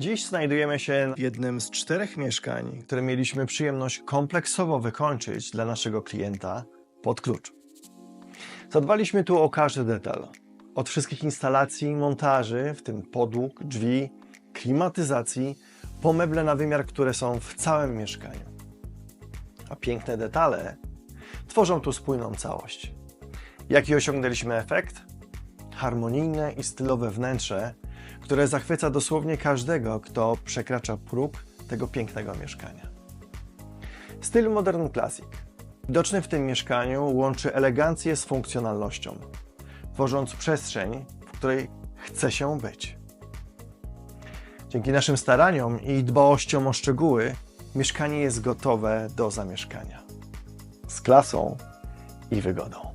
Dziś znajdujemy się w jednym z czterech mieszkań, które mieliśmy przyjemność kompleksowo wykończyć dla naszego klienta pod klucz. Zadbaliśmy tu o każdy detal. Od wszystkich instalacji, montaży, w tym podłóg, drzwi, klimatyzacji, po meble na wymiar, które są w całym mieszkaniu. A piękne detale tworzą tu spójną całość. Jaki osiągnęliśmy efekt? Harmonijne i stylowe wnętrze, które zachwyca dosłownie każdego, kto przekracza próg tego pięknego mieszkania. Styl Modern Classic, widoczny w tym mieszkaniu, łączy elegancję z funkcjonalnością, tworząc przestrzeń, w której chce się być. Dzięki naszym staraniom i dbałościom o szczegóły, mieszkanie jest gotowe do zamieszkania. Z klasą i wygodą.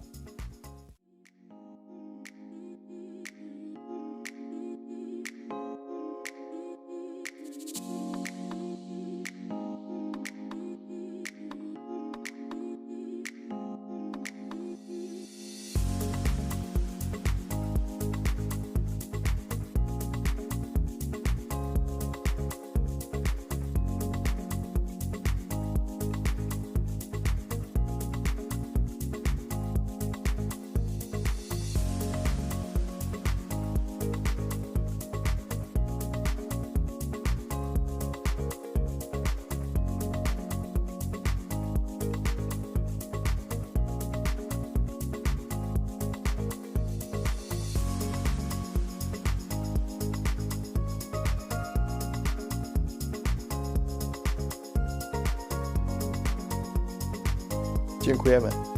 Dziękujemy.